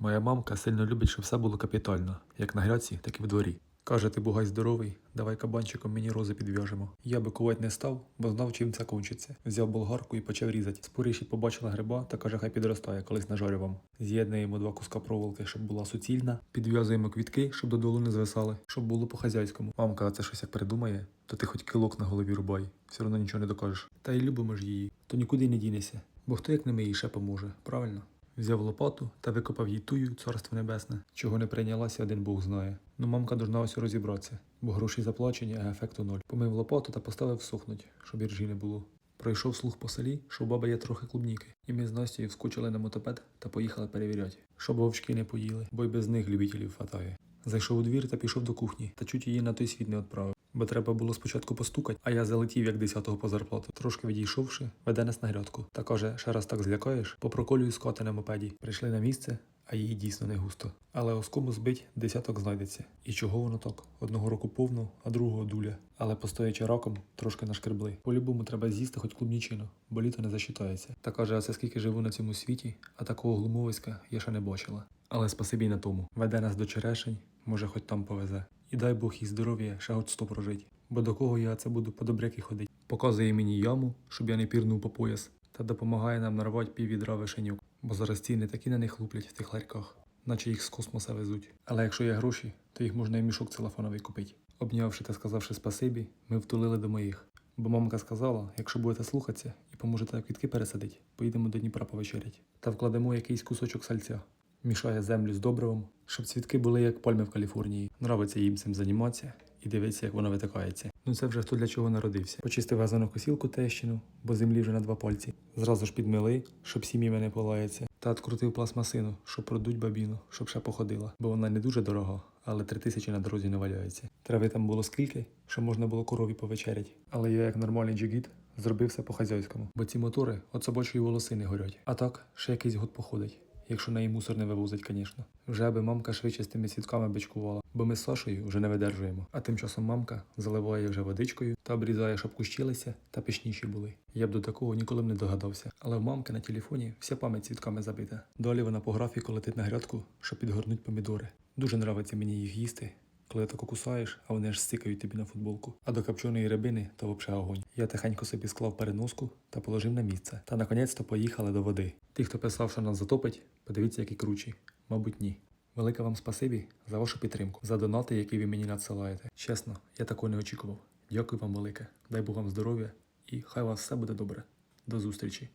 Моя мамка сильно любить, щоб все було капітально, як на гряці, так і в дворі. Каже, ти бугай здоровий, давай кабанчиком мені рози підв'яжемо. Я би кувати не став, бо знав, чим це кончиться. Взяв болгарку і почав різати. Споріші побачила гриба та каже, хай підростає, колись нажарю вам. З'єднуємо два куска проволоки, щоб була суцільна. Підв'язуємо квітки, щоб додолу не звисали, щоб було по-хазяйському. Мамка це щось як придумає, то ти хоч килок на голові рубай, все одно нічого не докажеш. Та й любимо ж її, то нікуди не дінешся. Бо хто як не ми їй ще поможе, правильно? Взяв лопату та викопав їй тую, царство небесне, чого не прийнялася, один Бог знає. Ну мамка должна ось розібратися, бо гроші заплачені, а ефекту ноль. Помив лопату та поставив сохнуть, щоб іржі не було. Пройшов слух по селі, що у баби є трохи клубніки, і ми з Настю вскочили на мотопед та поїхали перевіряти, щоб вовчки не поїли, бо й без них любителів фатає. Зайшов у двір та пішов до кухні, та чуть її на той світ не відправив. Бо треба було спочатку постукати, а я залетів як десятого по зарплату. Трошки відійшовши, веде нас на грядку. Та каже, ще раз так злякаєш, попроколюю скоти на мопеді. Прийшли на місце, а її дійсно не густо. Але оскому збить десяток знайдеться. І чого воно так? Одного року повну, а другого дуля. Але постоячи раком, трошки нашкребли. По-любому треба з'їсти хоч клубнічину, бо літо не засчитається. Та каже, а це скільки живу на цьому світі, а такого глумовиська я ще не бачила. Але спасибі на тому. Веде нас до черешень, може хоч там повезе. І дай Бог їй здоров'я, ще хоч сто прожить. Бо до кого я це буду по добряки ходить. Показує мені яму, щоб я не пірнув по пояс, та допомагає нам нарвати пів відра вишенюк. Бо зараз ціни такі на них луплять в тих ларьках, наче їх з космоса везуть. Але якщо є гроші, то їх можна і мішок целофановий купити. Обнявши та сказавши спасибі, ми втулили до моїх. Бо мамка сказала, якщо будете слухатися і поможете квітки пересадити, поїдемо до Дніпра повечерять. Та вкладемо якийсь кусочок сальця. Мішає землю з добривом, щоб цвітки були як пальми в Каліфорнії. Нравиться їм цим займатися і дивитися, як воно витикається. Ну це вже хто для чого народився. Почистив газону косілку тещину, бо землі вже на два пальці. Зразу ж підмили, щоб сім'ями не полається. Та відкрутив пластмасину, щоб продуть бабіну, щоб ще походила. Бо вона не дуже дорога, але три тисячі на дорозі не валяється. Трави там було скільки, що можна було корові повечерять. Але я, як нормальний джигіт, зробив все по-хазяйському. Бо ці мотори от собачої волосини горять. А так, ще якийсь год походить. Якщо неї мусор не вивозить, звісно. Вже аби мамка швидше з тими сітками бичкувала, бо ми з Сашою вже не видержуємо. А тим часом мамка заливає вже водичкою та обрізає, щоб кущилися та пишніші були. Я б до такого ніколи б не догадався. Але в мамки на телефоні вся пам'ять цвітками забита. Далі вона по графіку летить на грядку, щоб підгорнуть помідори. Дуже нравиться мені їх їсти. Коли тако кусаєш, а вони аж стикають тобі на футболку. А до копченої рибини то взагалі огонь. Я тихенько собі склав переноску та положив на місце. Та наконець-то поїхали до води. Ті, хто писав, що нас затопить, подивіться, які кручі. Мабуть, ні. Велике вам спасибі за вашу підтримку, за донати, які ви мені надсилаєте. Чесно, я такого не очікував. Дякую вам велике. Дай Бог вам здоров'я і хай у вас все буде добре. До зустрічі!